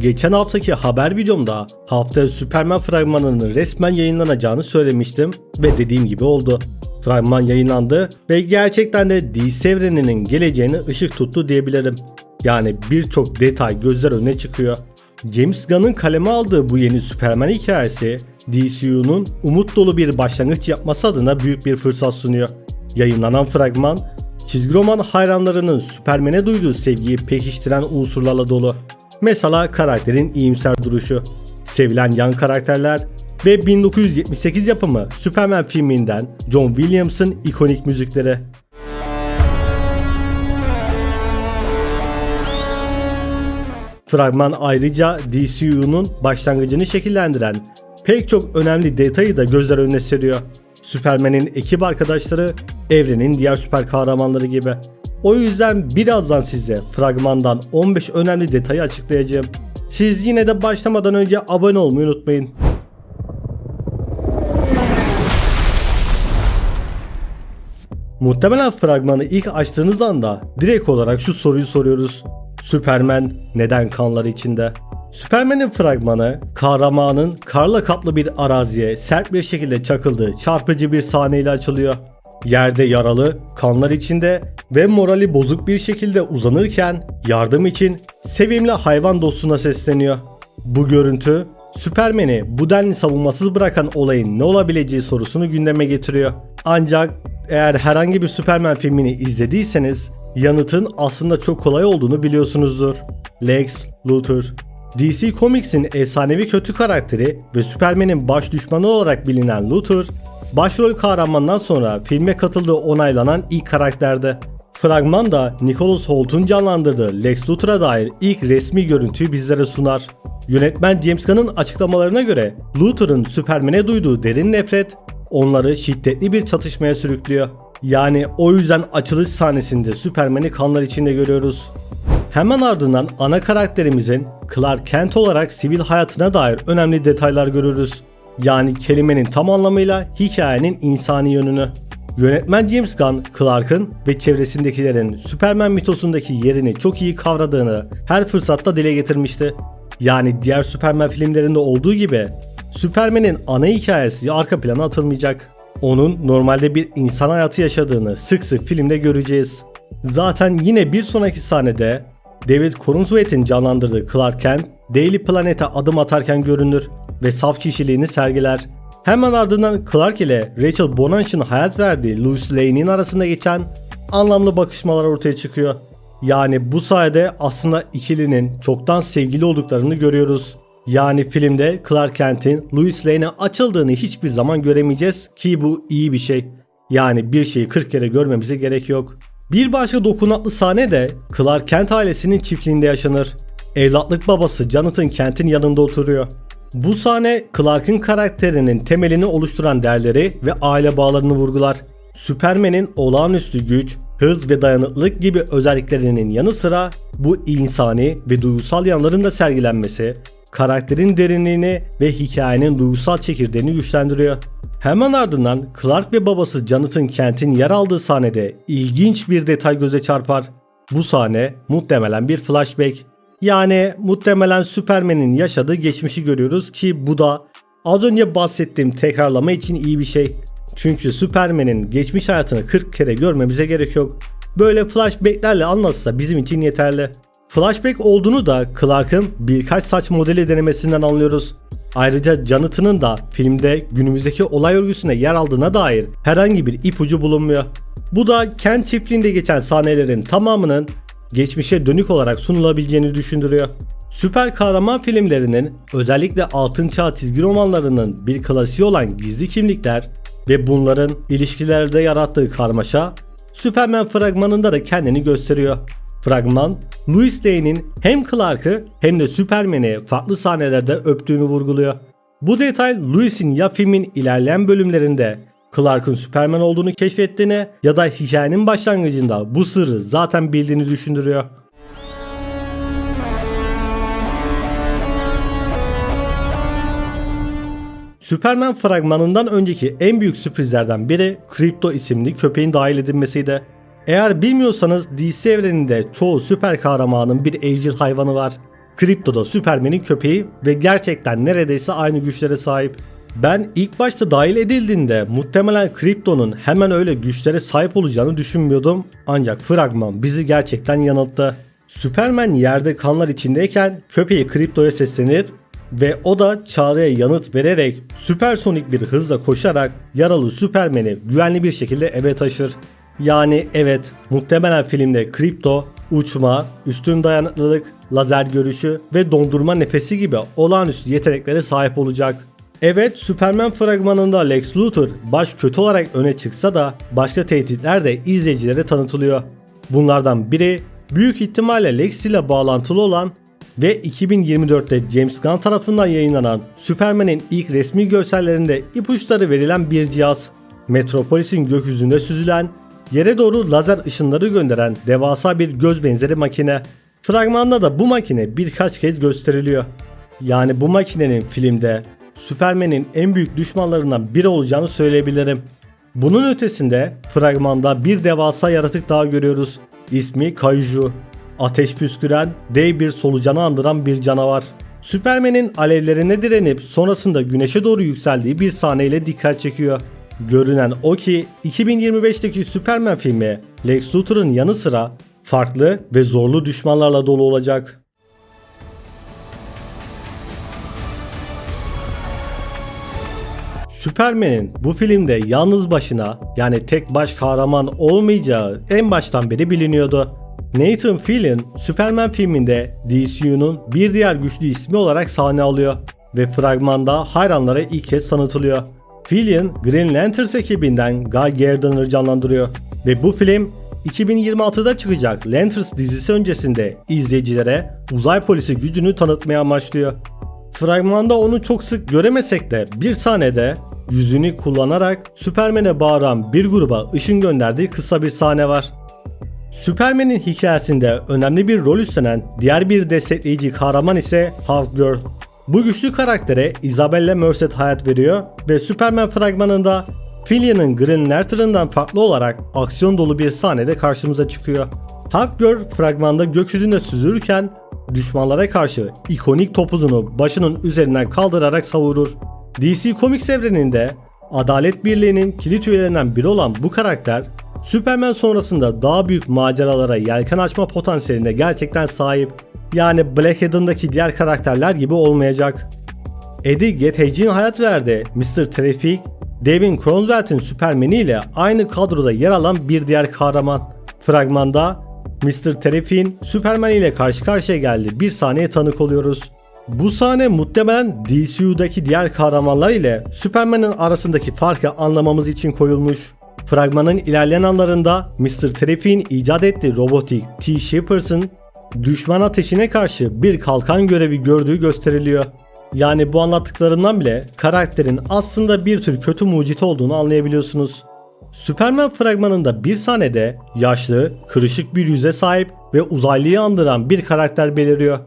Geçen haftaki haber videomda haftaya Superman fragmanının resmen yayınlanacağını söylemiştim ve dediğim gibi oldu. Fragman yayınlandı ve gerçekten de DC evreninin geleceğini ışık tuttu diyebilirim. Yani birçok detay gözler önüne çıkıyor. James Gunn'ın kaleme aldığı bu yeni Superman hikayesi DCU'nun umut dolu bir başlangıç yapması adına büyük bir fırsat sunuyor. Yayınlanan fragman çizgi roman hayranlarının Superman'e duyduğu sevgiyi pekiştiren unsurlarla dolu. Mesela karakterin iyimser duruşu, sevilen yan karakterler ve 1978 yapımı Superman filminden John Williams'ın ikonik müzikleri. Fragman ayrıca DCU'nun başlangıcını şekillendiren pek çok önemli detayı da gözler önüne seriyor. Superman'in ekip arkadaşları evrenin diğer süper kahramanları gibi. O yüzden birazdan size fragmandan 15 önemli detayı açıklayacağım. Siz yine de başlamadan önce abone olmayı unutmayın. Muhtemelen fragmanı ilk açtığınız anda direkt olarak şu soruyu soruyoruz. Superman neden kanları içinde? Superman'in fragmanı kahramanın karla kaplı bir araziye sert bir şekilde çakıldığı çarpıcı bir sahneyle açılıyor. Yerde yaralı, kanlar içinde ve morali bozuk bir şekilde uzanırken yardım için sevimli hayvan dostuna sesleniyor. Bu görüntü Superman'i bu denli savunmasız bırakan olayın ne olabileceği sorusunu gündeme getiriyor. Ancak eğer herhangi bir Superman filmini izlediyseniz yanıtın aslında çok kolay olduğunu biliyorsunuzdur. Lex Luthor DC Comics'in efsanevi kötü karakteri ve Superman'in baş düşmanı olarak bilinen Luthor, başrol kahramandan sonra filme katıldığı onaylanan ilk karakterdi. Fragmanda Nicholas Holt'un canlandırdığı Lex Luthor'a dair ilk resmi görüntüyü bizlere sunar. Yönetmen James Gunn'ın açıklamalarına göre Luthor'ın Superman'e duyduğu derin nefret onları şiddetli bir çatışmaya sürüklüyor. Yani o yüzden açılış sahnesinde Superman'i kanlar içinde görüyoruz. Hemen ardından ana karakterimizin Clark Kent olarak sivil hayatına dair önemli detaylar görürüz. Yani kelimenin tam anlamıyla hikayenin insani yönünü. Yönetmen James Gunn, Clark'ın ve çevresindekilerin Superman mitosundaki yerini çok iyi kavradığını her fırsatta dile getirmişti. Yani diğer Superman filmlerinde olduğu gibi Superman'in ana hikayesi arka plana atılmayacak. Onun normalde bir insan hayatı yaşadığını sık sık filmde göreceğiz. Zaten yine bir sonraki sahnede David Corenswet'in canlandırdığı Clark Kent, Daily Planet'e adım atarken görünür ve saf kişiliğini sergiler. Hemen ardından Clark ile Rachel Bonansh'ın hayat verdiği Lois Lane'in arasında geçen anlamlı bakışmalar ortaya çıkıyor. Yani bu sayede aslında ikilinin çoktan sevgili olduklarını görüyoruz. Yani filmde Clark Kent'in Lois Lane'e açıldığını hiçbir zaman göremeyeceğiz ki bu iyi bir şey. Yani bir şeyi 40 kere görmemize gerek yok. Bir başka dokunaklı sahne de Clark Kent ailesinin çiftliğinde yaşanır. Evlatlık babası Jonathan Kent'in yanında oturuyor. Bu sahne Clark'ın karakterinin temelini oluşturan değerleri ve aile bağlarını vurgular. Superman'in olağanüstü güç, hız ve dayanıklılık gibi özelliklerinin yanı sıra bu insani ve duygusal yanların da sergilenmesi, karakterin derinliğini ve hikayenin duygusal çekirdeğini güçlendiriyor. Hemen ardından Clark ve babası Jonathan Kent'in yer aldığı sahnede ilginç bir detay göze çarpar. Bu sahne muhtemelen bir flashback. Yani muhtemelen Superman'in yaşadığı geçmişi görüyoruz ki bu da az önce bahsettiğim tekrarlama için iyi bir şey. Çünkü Superman'in geçmiş hayatını 40 kere görmemize gerek yok. Böyle flashbacklerle anlatsa bizim için yeterli. Flashback olduğunu da Clark'ın birkaç saç modeli denemesinden anlıyoruz. Ayrıca Jonathan'ın da filmde günümüzdeki olay örgüsüne yer aldığına dair herhangi bir ipucu bulunmuyor. Bu da Kent çiftliğinde geçen sahnelerin tamamının geçmişe dönük olarak sunulabileceğini düşündürüyor. Süper kahraman filmlerinin özellikle altın çağ çizgi romanlarının bir klasiği olan gizli kimlikler ve bunların ilişkilerde yarattığı karmaşa Superman fragmanında da kendini gösteriyor. Fragman, Louis Lane'in hem Clark'ı hem de Superman'i farklı sahnelerde öptüğünü vurguluyor. Bu detay Louis'in ya filmin ilerleyen bölümlerinde Clark'ın Superman olduğunu keşfettiğini ya da hikayenin başlangıcında bu sırrı zaten bildiğini düşündürüyor. Superman fragmanından önceki en büyük sürprizlerden biri Crypto isimli köpeğin dahil edilmesiydi. Eğer bilmiyorsanız DC evreninde çoğu süper kahramanın bir evcil hayvanı var. Krypto da Superman'in köpeği ve gerçekten neredeyse aynı güçlere sahip. Ben ilk başta dahil edildiğinde muhtemelen Krypto'nun hemen öyle güçlere sahip olacağını düşünmüyordum. Ancak fragman bizi gerçekten yanılttı. Superman yerde kanlar içindeyken köpeği Krypto'ya seslenir ve o da çağrıya yanıt vererek süpersonik bir hızla koşarak yaralı Superman'i güvenli bir şekilde eve taşır. Yani evet muhtemelen filmde Krypto uçma, üstün dayanıklılık, lazer görüşü ve dondurma nefesi gibi olağanüstü yeteneklere sahip olacak. Evet Superman fragmanında Lex Luthor baş kötü olarak öne çıksa da başka tehditler de izleyicilere tanıtılıyor. Bunlardan biri büyük ihtimalle Lex ile bağlantılı olan ve 2024'te James Gunn tarafından yayınlanan Superman'in ilk resmi görsellerinde ipuçları verilen bir cihaz. Metropolis'in gökyüzünde süzülen, yere doğru lazer ışınları gönderen devasa bir göz benzeri makine. Fragmanda da bu makine birkaç kez gösteriliyor. Yani bu makinenin filmde Superman'in en büyük düşmanlarından biri olacağını söyleyebilirim. Bunun ötesinde fragmanda bir devasa yaratık daha görüyoruz. İsmi Kaiju. Ateş püsküren, dev bir solucanı andıran bir canavar. Superman'in alevlerine direnip sonrasında güneşe doğru yükseldiği bir sahneyle dikkat çekiyor. Görünen o ki 2025'teki Superman filmi Lex Luthor'ın yanı sıra farklı ve zorlu düşmanlarla dolu olacak. Superman'in bu filmde yalnız başına yani tek baş kahraman olmayacağı en baştan beri biliniyordu. Nathan Fillion Superman filminde DCU'nun bir diğer güçlü ismi olarak sahne alıyor ve fragmanda hayranlara ilk kez tanıtılıyor. Fillion Green Lanterns ekibinden Guy Gardner'ı canlandırıyor ve bu film 2026'da çıkacak Lanterns dizisi öncesinde izleyicilere uzay polisi gücünü tanıtmaya amaçlıyor. Fragmanda onu çok sık göremesek de bir sahnede yüzünü kullanarak Superman'e bağıran bir gruba ışın gönderdiği kısa bir sahne var. Superman'in hikayesinde önemli bir rol üstlenen diğer bir destekleyici kahraman ise Hawkgirl. Bu güçlü karaktere Isabella Merced hayat veriyor ve Superman fragmanında Fillion'ın Green Lantern'ından farklı olarak aksiyon dolu bir sahnede karşımıza çıkıyor. Hawkgirl fragmanda gökyüzünde süzülürken düşmanlara karşı ikonik topuzunu başının üzerinden kaldırarak savurur. DC Comics evreninde Adalet Birliği'nin kilit üyelerinden biri olan bu karakter Superman sonrasında daha büyük maceralara yelken açma potansiyeline gerçekten sahip. Yani Black Adam'daki diğer karakterler gibi olmayacak. Eddie Getty'cin hayat verdi. Mr. Traffic, Devin Cronzelt'in Superman'i ile aynı kadroda yer alan bir diğer kahraman. Fragmanda Mr. Traffic'in Superman ile karşı karşıya geldi bir sahneye tanık oluyoruz. Bu sahne muhtemelen DCU'daki diğer kahramanlar ile Superman'in arasındaki farkı anlamamız için koyulmuş. Fragmanın ilerleyen anlarında Mr. Treffi'nin icat ettiği robotik T. Shepard'ın düşman ateşine karşı bir kalkan görevi gördüğü gösteriliyor. Yani bu anlattıklarımdan bile karakterin aslında bir tür kötü mucit olduğunu anlayabiliyorsunuz. Superman fragmanında bir sahnede yaşlı, kırışık bir yüze sahip ve uzaylıyı andıran bir karakter beliriyor.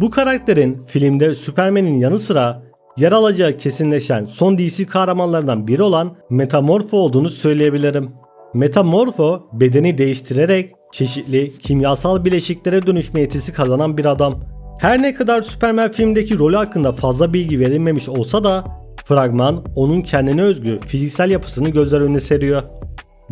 Bu karakterin filmde Superman'in yanı sıra yer alacağı kesinleşen son DC kahramanlarından biri olan Metamorpho olduğunu söyleyebilirim. Metamorpho bedeni değiştirerek çeşitli kimyasal bileşiklere dönüşme yetisi kazanan bir adam. Her ne kadar Superman filmdeki rolü hakkında fazla bilgi verilmemiş olsa da fragman onun kendine özgü fiziksel yapısını gözler önüne seriyor.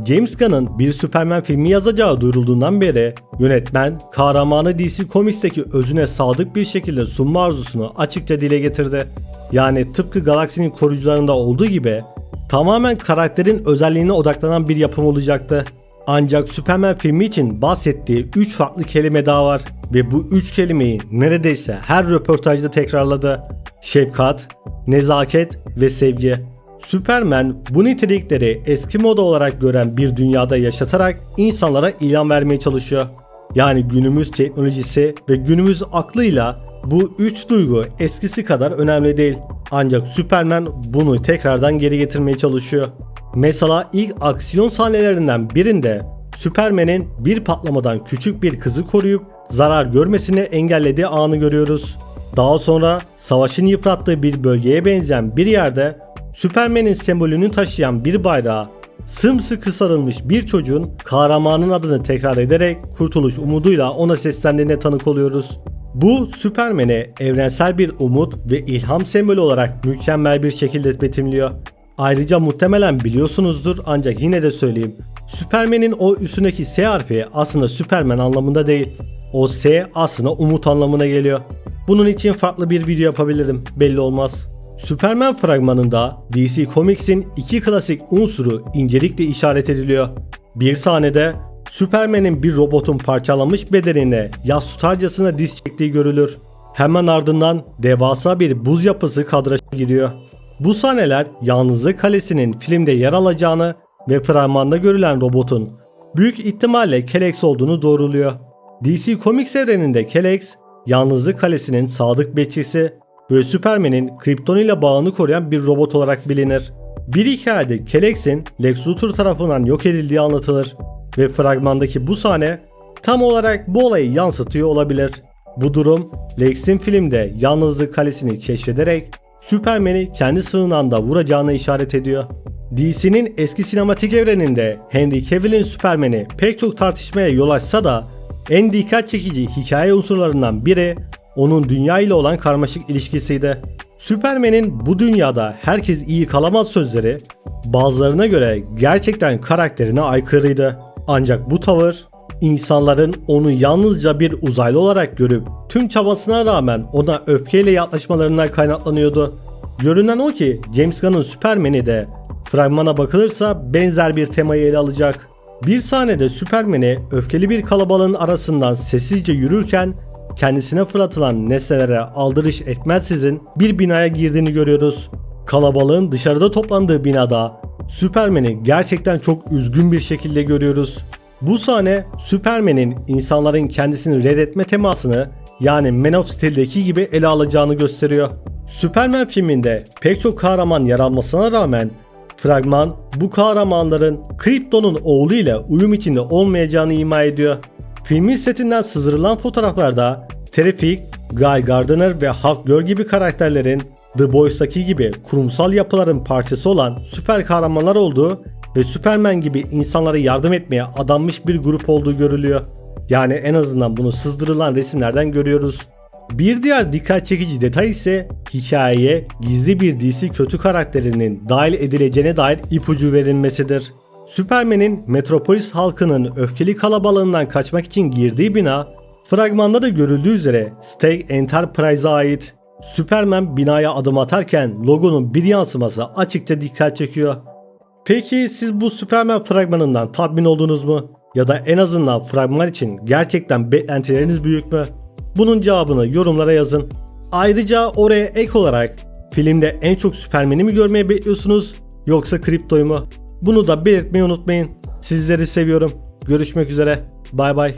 James Gunn'ın bir Superman filmi yazacağı duyurulduğundan beri yönetmen kahramanı DC Comics'teki özüne sadık bir şekilde sunma arzusunu açıkça dile getirdi. Yani tıpkı galaksinin koruyucularında olduğu gibi tamamen karakterin özelliğine odaklanan bir yapım olacaktı. Ancak Superman filmi için bahsettiği 3 farklı kelime daha var ve bu 3 kelimeyi neredeyse her röportajda tekrarladı. Şefkat, nezaket ve sevgi. Superman bu nitelikleri eski moda olarak gören bir dünyada yaşatarak insanlara ilan vermeye çalışıyor. Yani günümüz teknolojisi ve günümüz aklıyla bu üç duygu eskisi kadar önemli değil. Ancak Superman bunu tekrardan geri getirmeye çalışıyor. Mesela ilk aksiyon sahnelerinden birinde Superman'in bir patlamadan küçük bir kızı koruyup zarar görmesini engellediği anı görüyoruz. Daha sonra savaşın yıprattığı bir bölgeye benzeyen bir yerde Superman'in sembolünü taşıyan bir bayrağı sımsıkı sarılmış bir çocuğun kahramanın adını tekrar ederek kurtuluş umuduyla ona seslendiğine tanık oluyoruz. Bu Süpermen'i evrensel bir umut ve ilham sembolü olarak mükemmel bir şekilde betimliyor. Ayrıca muhtemelen biliyorsunuzdur ancak yine de söyleyeyim. Süpermen'in o üstündeki S harfi aslında Süpermen anlamında değil. O S aslında umut anlamına geliyor. Bunun için farklı bir video yapabilirim belli olmaz. Superman fragmanında DC Comics'in iki klasik unsuru incelikle işaret ediliyor. Bir sahnede Superman'in bir robotun parçalanmış bedenine yas tutarcasına diz çektiği görülür. Hemen ardından devasa bir buz yapısı kadraja giriyor. Bu sahneler Yalnızlık Kalesi'nin filmde yer alacağını ve fragmanda görülen robotun büyük ihtimalle Kelex olduğunu doğruluyor. DC Comics evreninde Kelex, Yalnızlık Kalesi'nin sadık bekçisi ve Superman'in Krypton ile bağını koruyan bir robot olarak bilinir. Bir hikayede Kelex'in Lex Luthor tarafından yok edildiği anlatılır ve fragmandaki bu sahne tam olarak bu olayı yansıtıyor olabilir. Bu durum Lex'in filmde Yalnızlık Kalesi'ni keşfederek Superman'i kendi sığınağında vuracağına işaret ediyor. DC'nin eski sinematik evreninde Henry Cavill'in Superman'i pek çok tartışmaya yol açsa da en dikkat çekici hikaye unsurlarından biri onun dünya ile olan karmaşık ilişkisiydi. Superman'in bu dünyada herkes iyi kalamaz sözleri bazılarına göre gerçekten karakterine aykırıydı. Ancak bu tavır insanların onu yalnızca bir uzaylı olarak görüp tüm çabasına rağmen ona öfkeyle yaklaşmalarından kaynaklanıyordu. Görünen o ki James Gunn'ın Superman'i de fragmana bakılırsa benzer bir temayı ele alacak. Bir sahnede Superman'i öfkeli bir kalabalığın arasından sessizce yürürken kendisine fırlatılan nesnelere aldırış etmezsizin bir binaya girdiğini görüyoruz. Kalabalığın dışarıda toplandığı binada Superman'i gerçekten çok üzgün bir şekilde görüyoruz. Bu sahne Superman'in insanların kendisini reddetme temasını yani Man of Steel'deki gibi ele alacağını gösteriyor. Superman filminde pek çok kahraman yer almasına rağmen fragman bu kahramanların Krypton'un oğlu ile uyum içinde olmayacağını ima ediyor. Filmin setinden sızdırılan fotoğraflarda Traffic, Guy Gardner ve Hawk Girl gibi karakterlerin The Boys'taki gibi kurumsal yapıların parçası olan süper kahramanlar olduğu ve Superman gibi insanlara yardım etmeye adanmış bir grup olduğu görülüyor. Yani en azından bunu sızdırılan resimlerden görüyoruz. Bir diğer dikkat çekici detay ise hikayeye gizli bir DC kötü karakterinin dahil edileceğine dair ipucu verilmesidir. Superman'in Metropolis halkının öfkeli kalabalığından kaçmak için girdiği bina, fragmanda da görüldüğü üzere Stake Enterprise'a ait. Superman binaya adım atarken logonun bir yansıması açıkça dikkat çekiyor. Peki siz bu Superman fragmanından tatmin oldunuz mu? Ya da en azından fragman için gerçekten beklentileriniz büyük mü? Bunun cevabını yorumlara yazın. Ayrıca oraya ek olarak filmde en çok Superman'i mi görmeye bekliyorsunuz yoksa Kripto'yu mu? Bunu da belirtmeyi unutmayın. Sizleri seviyorum. Görüşmek üzere. Bay bay.